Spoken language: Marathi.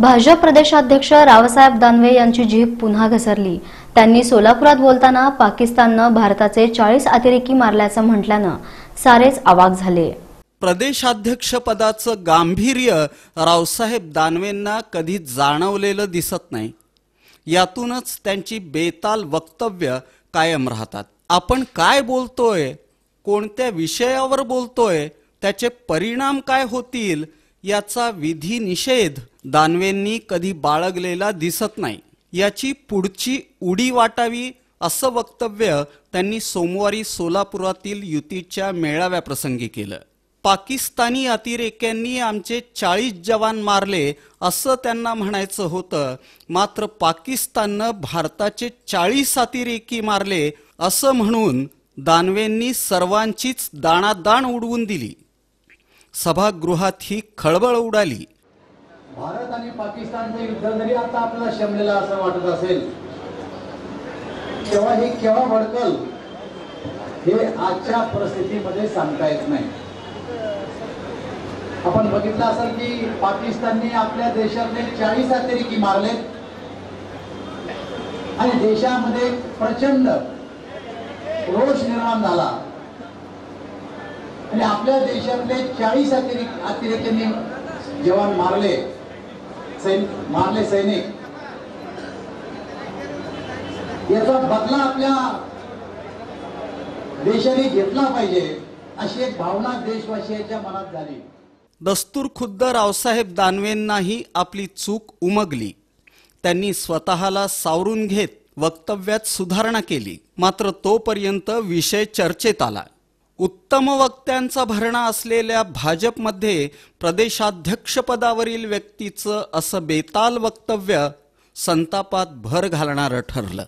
भाजप प्रदेशाध्यक्ष रावसाहेब दानवे यांची जीभ पुन्हा घसरली. त्यांनी सोलापुरात बोलताना पाकिस्ताननं भारताचे चाळीस अतिरेकी मारल्याचं म्हटल्यानं सारेच आवाक झाले. प्रदेशाध्यक्षपदाचं गांभीर्य रावसाहेब दानवेंना कधी जाणवलेलं दिसत नाही. यातूनच त्यांची बेताल वक्तव्य कायम राहतात. आपण काय बोलतोय? कोणत्या विषयावर बोलतोय? त्याचे परिणाम काय होतील? याचा विधी निषेध दानवेंनी कधी बाळगलेला दिसत नाही. याची पुढची उडी वाटावी असं वक्तव्य त्यांनी सोमवारी सोलापुरातील युतीच्या मेळाव्याप्रसंगी केलं. पाकिस्तानी अतिरेक्यांनी आमचे चाळीस जवान मारले असं त्यांना म्हणायचं होतं. मात्र पाकिस्ताननं भारताचे चाळीस अतिरेकी मारले असं म्हणून दानवेंनी सर्वांचीच दाणादाण उडवून दिली. सभागृहात ही खळबळ उडाली. भारत आणि पाकिस्तानचं युद्ध जरी आता आपल्याला शमलेलं असं वाटत असेल तेव्हा हे केव्हा भडकल हे आजच्या परिस्थितीमध्ये सांगता येत नाही. आपण बघितलं असेल की पाकिस्तानने आपल्या देशातले चाळीस अतिरेकी मारले आणि देशामध्ये प्रचंड रोष निर्माण झाला. आणि आपल्या देशातले चाळीस अतिरेक अतिरेक्यांनी जवान मारले. सैन मारले सैनिक. याचा बदला आपल्या देशाने घेतला पाहिजे अशी एक भावना देशवासियांच्या मनात झाली. दस्तूर खुद्द रावसाहेब दानवेंनाही आपली चूक उमगली. त्यांनी स्वतःला सावरून घेत वक्तव्यात सुधारणा केली मात्र तोपर्यंत विषय चर्चेत आला. उत्तम वक्त्यांचा भरणा असलेल्या भाजपमध्ये प्रदेशाध्यक्षपदावरील व्यक्तीचं असं बेताल वक्तव्य संतापात भर घालणारं ठरलं.